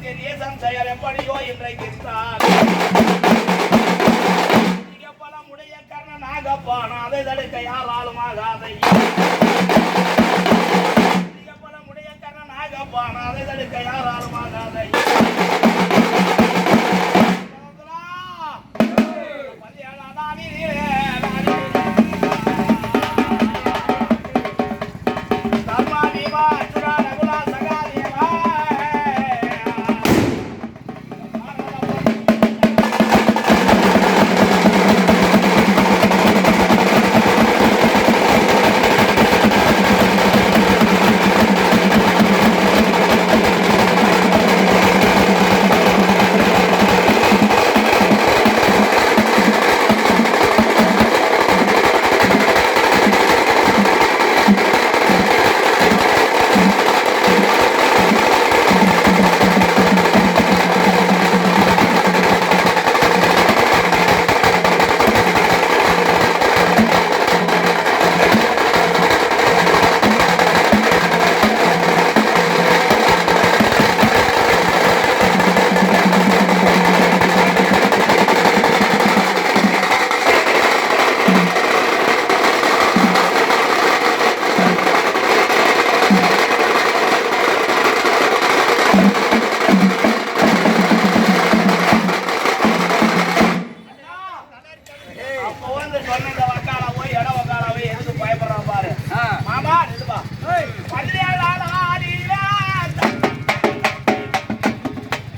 ஈசன் செயல் எப்படியோ இன்றைக்கு பலமுடைய கர்ணன் ஆகப்பான் அதை தடுக்க யாராலும் ஆகாதை. பலமுடைய கர்ணன் ஆகப்பான் அதை தடுக்க யாராலும்